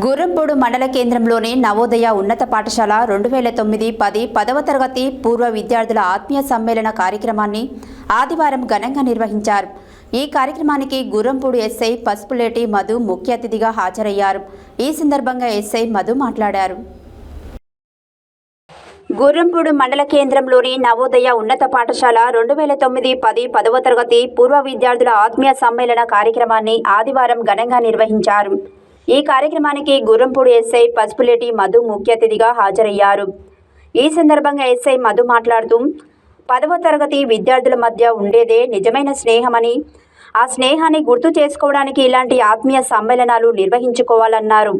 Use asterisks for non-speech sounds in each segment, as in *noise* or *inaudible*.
గురంపూడు మండల కేంద్రంలోని నవోదయ ఉన్నత పాఠశాల రెండు వేల తొమ్మిది పది పదవ తరగతి పూర్వ విద్యార్థుల ఆత్మీయ సమ్మేళన కార్యక్రమాన్ని ఆదివారం ఘనంగా నిర్వహించారు. ఈ కార్యక్రమానికి గురంపూడు ఎస్ఐ పసుపులేటి మధు ముఖ్య అతిథిగా హాజరయ్యారు. ఈ సందర్భంగా ఎస్ఐ మధు మాట్లాడారు. గుర్రంపూడు మండల కేంద్రంలోని నవోదయ ఉన్నత పాఠశాల రెండు వేల తొమ్మిది పది పదవ తరగతి పూర్వ విద్యార్థుల ఆత్మీయ సమ్మేళన కార్యక్రమాన్ని ఆదివారం ఘనంగా నిర్వహించారు. ఈ కార్యక్రమానికి గుర్రంపూడి ఎస్ఐ పసుపులేటి మధు ముఖ్య అతిథిగా హాజరయ్యారు. ఈ సందర్భంగా ఎస్ఐ మధు మాట్లాడుతూ పదవ తరగతి విద్యార్థుల మధ్య ఉండేదే నిజమైన స్నేహమని ఆ స్నేహాన్ని గుర్తు చేసుకోవడానికి ఇలాంటి ఆత్మీయ సమ్మేళనాలు నిర్వహించుకోవాలన్నారు.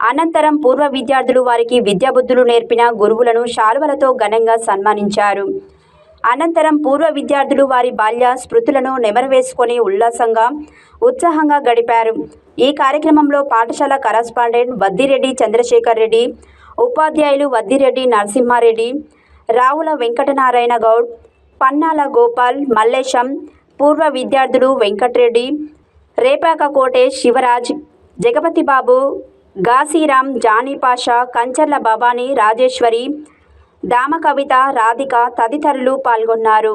అనంతరం పూర్వ విద్యార్థులు వారికి విద్యాబుద్ధులు నేర్పిన గురువులను శాలువలతో ఘనంగా సన్మానించారు. అనంతరం పూర్వ విద్యార్థులు వారి బాల్య స్మృతులను నెమరవేసుకొని ఉల్లాసంగా ఉత్సాహంగా గడిపారు. ఈ కార్యక్రమంలో పాఠశాల కరస్పాండెంట్ వద్దిరెడ్డి చంద్రశేఖర్ రెడ్డి ఉపాధ్యాయులు వద్దిరెడ్డి నరసింహారెడ్డి రావుల వెంకటనారాయణ గౌడ్ పన్నాల గోపాల్ మల్లేశం పూర్వ విద్యార్థులు వెంకట్రెడ్డి రేపాక కోటేష్ శివరాజ్ జగపతి బాబు గాసీరామ్ జానీ పాషా కంచర్ల భవానీ రాజేశ్వరి దామ కవిత రాధిక తదితరులు పాల్గొన్నారు.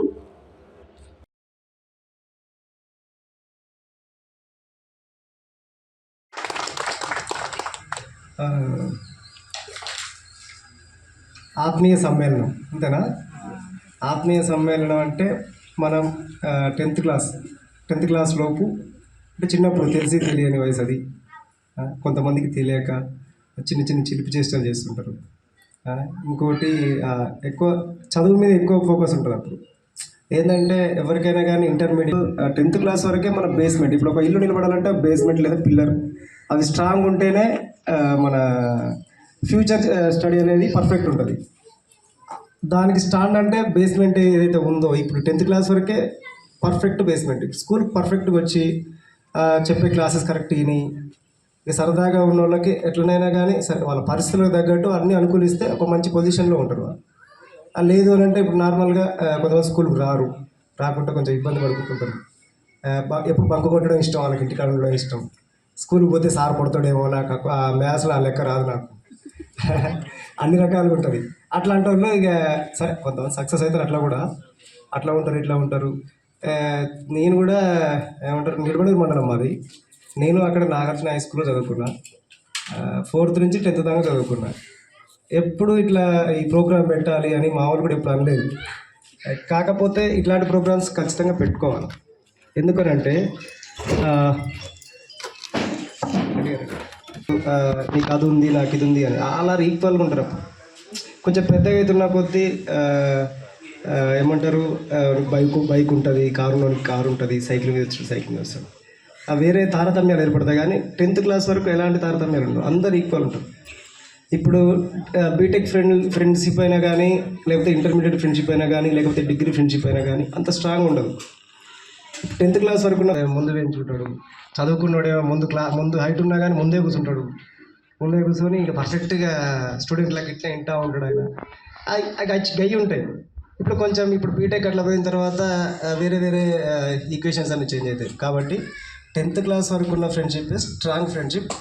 ఆత్మీయ సమ్మేళనం అంతేనా? ఆత్మీయ సమ్మేళనం అంటే మనం టెన్త్ క్లాస్ టెన్త్ క్లాస్ లోపు అంటే చిన్నప్పుడు తెలిసి తెలియని వయసు అది. కొంతమందికి తెలియక చిన్న చిన్న చిలిపి చేష్టలు చేస్తుంటారు. ఇంకోటి ఎక్కువ చదువు మీద ఎక్కువ ఫోకస్ ఉంటుంది అప్పుడు. ఏంటంటే ఎవరికైనా కానీ ఇంటర్మీడియట్ టెన్త్ క్లాస్ వరకే మన బేస్మెంట్ ఇప్పుడు ఒక ఇల్లు నిలబడాలంటే బేస్మెంట్ లేదా పిల్లర్ అది స్ట్రాంగ్ ఉంటేనే మన ఫ్యూచర్ స్టడీ అనేది పర్ఫెక్ట్ ఉంటుంది. దానికి స్టాండ్ అంటే బేస్మెంట్ ఏదైతే ఉందో ఇప్పుడు టెన్త్ క్లాస్ వరకే పర్ఫెక్ట్ బేస్మెంట్ స్కూల్ పర్ఫెక్ట్గా వచ్చి చెప్పే క్లాసెస్ కరెక్ట్ విని ఇక సరదాగా ఉన్న వాళ్ళకి ఎట్లనైనా కానీ సరే వాళ్ళ పరిస్థితులకు తగ్గట్టు అన్నీ అనుకూలిస్తే ఒక మంచి పొజిషన్లో ఉంటారు వాళ్ళు. ఆ, లేదు అని అంటే ఇప్పుడు నార్మల్గా కొంతమంది స్కూల్కి రారు. రాకుండా కొంచెం ఇబ్బంది పడుకుంటుంటారు. ఎప్పుడు బంకు కొట్టడం ఇష్టం వాళ్ళకి ఇంటికాడ ఉండడం ఇష్టం. స్కూల్కి పోతే సార్ కొడతాడేమో నాకు ఆ- మ్యాథ్స్లో ఆ లెక్క రాదు నాకు. *laughs* అన్ని రకాలుగా ఉంటుంది. అట్లాంటి వాళ్ళు ఇక సరే కొంతమంది సక్సెస్ అవుతారు అట్లా కూడా. అట్లా ఉంటారు ఇట్లా ఉంటారు. నేను కూడా ఏమంటారు నిడబడి మండలం మాది. నేను అక్కడ నాగార్జున హై స్కూల్లో చదువుకున్నా. ఫోర్త్ నుంచి టెన్త్ దాకా చదువుకున్నా. ఎప్పుడు ఇట్లా ఈ ప్రోగ్రామ్ పెట్టాలి అని మా వాళ్ళు కూడా ఎప్పుడు అనలేదు. కాకపోతే ఇట్లాంటి ప్రోగ్రామ్స్ ఖచ్చితంగా పెట్టుకోవాలి. ఎందుకనంటే నీకు అది ఉంది నాకు ఇది ఉంది అని అలా ఈక్వల్గా ఉంటారు. అప్పుడు కొంచెం పెద్దగా అవుతున్న కొద్దీ ఏమంటారు బైక్ బైక్ ఉంటుంది కారులోనికి కారు ఉంటుంది సైకిల్ మీద వచ్చి సైకిల్ మీద వస్తాడు వేరే తారతమ్యాలు ఏర్పడతాయి. కానీ టెన్త్ క్లాస్ వరకు ఎలాంటి తారతమ్యాలు ఉండవు. అందరు ఈక్వల్ ఉంటారు. ఇప్పుడు బీటెక్ ఫ్రెండ్ ఫ్రెండ్షిప్ అయినా కానీ లేకపోతే ఇంటర్మీడియట్ ఫ్రెండ్షిప్ అయినా కానీ లేకపోతే డిగ్రీ ఫ్రెండ్షిప్ అయినా కానీ అంత స్ట్రాంగ్ ఉండదు. టెన్త్ క్లాస్ వరకు ఉన్న ముందు వేయించుంటాడు చదువుకున్నాడేమో ముందు క్లా ముందు హైట్ ఉన్నా కానీ ముందే కూర్చుంటాడు. ముందే కూర్చొని ఇంకా పర్ఫెక్ట్గా స్టూడెంట్లకు ఇట్లా వింటా ఉంటాడు ఆయన. అవి- అవి గయ్యి ఉంటాయి. ఇప్పుడు కొంచెం ఇప్పుడు బీటెక్ అట్లా పోయిన తర్వాత వేరే వేరే ఈక్వేషన్స్ అన్ని చేంజ్ అవుతాయి. కాబట్టి టెన్త్ క్లాస్ వరకు ఉన్న friendship strong friendship.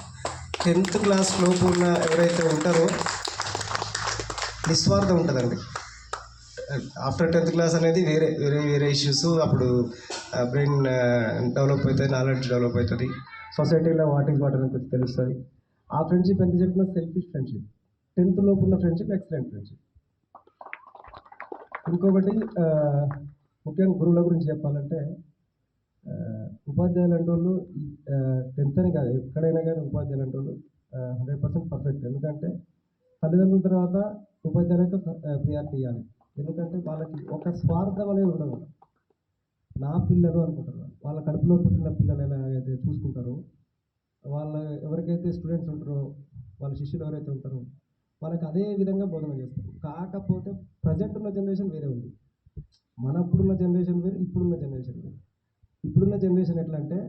Tenth class లోపు ఉన్న ఎవరైతే ఉంటారో నిస్వార్థం ఉంటుందండి. ఆఫ్టర్ టెన్త్ క్లాస్ అనేది వేరే వేరే వేరే ఇష్యూస్ అప్పుడు బ్రెయిన్ డెవలప్ అవుతుంది నాలెడ్జ్ డెవలప్ అవుతుంది. సొసైటీలో వాట్ ఈస్ వాట్ కొంచెం తెలుస్తుంది. ఆ ఫ్రెండ్షిప్ ఎంత చెప్పినా సెల్ఫిష్ ఫ్రెండ్షిప్. టెన్త్ లోపు ఉన్న ఫ్రెండ్షిప్ ఎక్సలెంట్ ఫ్రెండ్షిప్. ఇంకొకటి ముఖ్యంగా గురువుల గురించి చెప్పాలంటే ఉపాధ్యాయులు అంటే వాళ్ళు టెన్త్ అని కాదు ఎక్కడైనా కానీ ఉపాధ్యాయులు అంటే వాళ్ళు హండ్రెడ్ పర్సెంట్ పర్ఫెక్ట్ ఎందుకంటే తల్లిదండ్రుల తర్వాత ఉపాధ్యాయులకు ప్రియారిటీ ఇవ్వాలి. ఎందుకంటే వాళ్ళకి ఒక స్వార్థం అనేది ఉండదు. నా పిల్లలు అనుకుంటారు. వాళ్ళ కడుపులో పుట్టిన పిల్లలు ఎలాగైతే చూసుకుంటారో వాళ్ళ ఎవరికైతే స్టూడెంట్స్ ఉంటారో వాళ్ళ శిష్యులు ఎవరైతే ఉంటారో వాళ్ళకి అదే విధంగా బోధన చేస్తారు. కాకపోతే ప్రజెంట్ ఉన్న జనరేషన్ వేరే ఉంది. మనప్పుడున్న జనరేషన్ వేరు ఇప్పుడున్న జనరేషన్ వేరు. ఇప్పుడున్న జనరేషన్ ఎట్లా అంటే